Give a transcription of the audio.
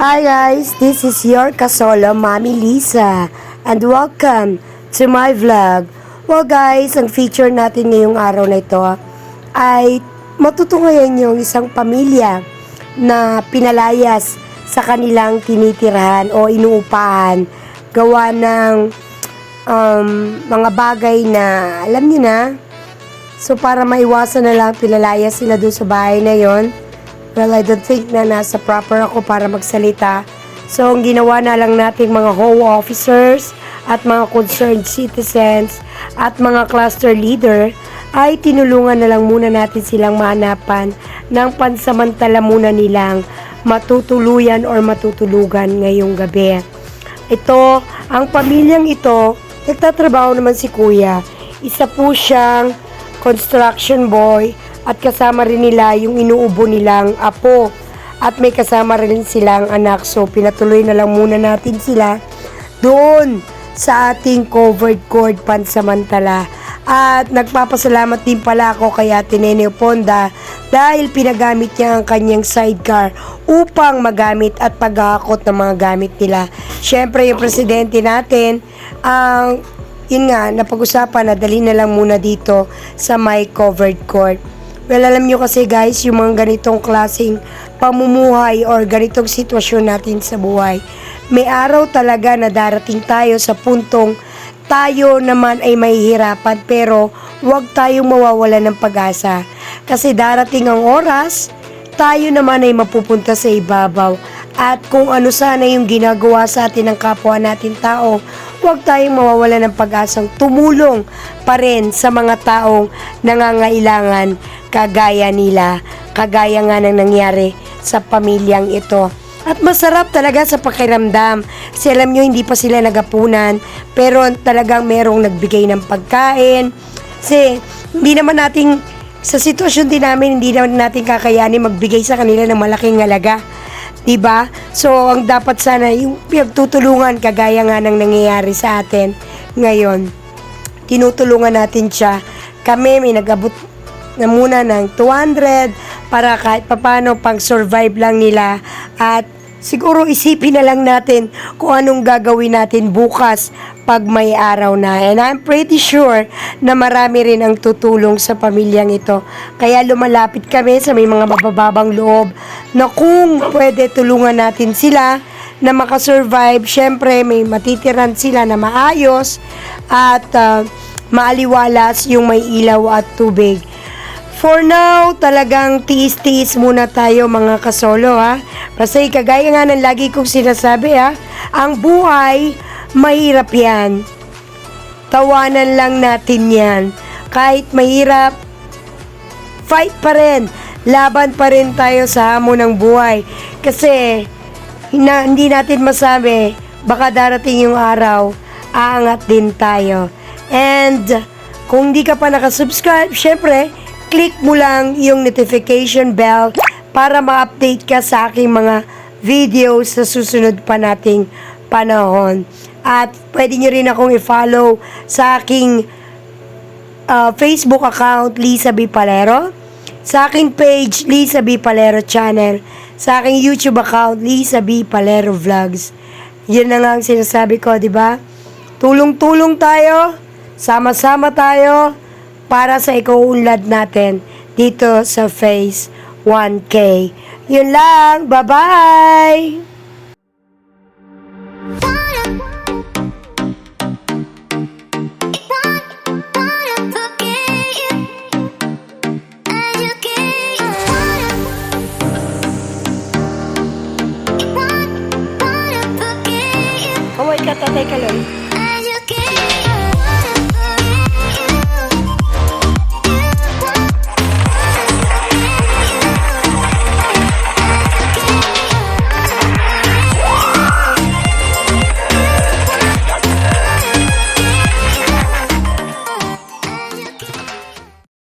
Hi guys, this is your kasolo, Mami Lisa, and welcome to my vlog. Well guys, ang feature natin ngayong araw na ito ay matutungayan yung isang pamilya na pinalayas sa kanilang tinitirahan o inuupahan gawa ng um, mga bagay na alam niyo na. So para maiwasan na lang pinalayas sila doon sa bahay na yon. Well, I don't think na nasa proper ako para magsalita. So, ang ginawa na lang nating mga HO officers at mga concerned citizens at mga cluster leader ay tinulungan na lang muna natin silang mahanapan ng pansamantala muna nilang matutuluyan or matutulugan ngayong gabi. Ito, ang pamilyang ito, nagtatrabaho naman si kuya. Isa po siyang construction boy at kasama rin nila yung inuubo nilang apo. At may kasama rin silang anak. So, pinatuloy na lang muna natin sila doon sa ating covered court pansamantala. At nagpapasalamat din pala ako kay Ate Nene Ponda dahil pinagamit niya ang kanyang sidecar upang magamit at paghahakot ng mga gamit nila. Siyempre, yung presidente natin, ang yun nga, napag-usapan na dali na lang muna dito sa my covered court. Well, alam nyo kasi guys, yung mga ganitong klaseng pamumuhay or ganitong sitwasyon natin sa buhay, may araw talaga na darating tayo sa puntong tayo naman ay mahihirapan pero huwag tayong mawawala ng pag-asa. Kasi darating ang oras, tayo naman ay mapupunta sa ibabaw. At kung ano sana yung ginagawa sa atin ng kapwa natin tao, huwag tayong mawawala ng pag-asang tumulong pa rin sa mga taong nangangailangan kagaya nila, kagaya nga ng nangyari sa pamilyang ito. At masarap talaga sa pakiramdam. Kasi alam nyo, hindi pa sila nagapunan. Pero talagang merong nagbigay ng pagkain. Kasi hindi naman nating, sa sitwasyon din namin, hindi naman natin kakayanin magbigay sa kanila ng malaking halaga. 'Di ba? So, ang dapat sana yung pinagtutulungan kagaya nga ng nangyayari sa atin ngayon. Tinutulungan natin siya. Kami may nagabot na muna ng 200 para kahit papano pang survive lang nila at siguro isipin na lang natin kung anong gagawin natin bukas pag may araw na. And I'm pretty sure na marami rin ang tutulong sa pamilyang ito. Kaya lumalapit kami sa may mga mabababang loob na kung pwede tulungan natin sila na makasurvive. Siyempre, may matitiran sila na maayos at uh, maaliwalas yung may ilaw at tubig. For now, talagang tiis-tiis muna tayo mga kasolo ha. Kasi kagaya nga ng lagi kong sinasabi ha, ang buhay, mahirap yan. Tawanan lang natin yan. Kahit mahirap, fight pa rin. Laban pa rin tayo sa hamon ng buhay. Kasi, hina, hindi natin masabi, baka darating yung araw, aangat din tayo. And, kung di ka pa nakasubscribe, syempre, click mo lang yung notification bell para ma-update ka sa aking mga videos sa susunod pa nating panahon. At pwede nyo rin akong i-follow sa aking uh, Facebook account, Lisa B. Palero. Sa aking page, Lisa B. Palero Channel. Sa aking YouTube account, Lisa B. Palero Vlogs. Yun na nga ang sinasabi ko, di ba? Tulong-tulong tayo, sama-sama tayo, para sa ikaunlad natin dito sa Phase 1K. Yun lang. Bye-bye! Kaway ka, tatay ka lang.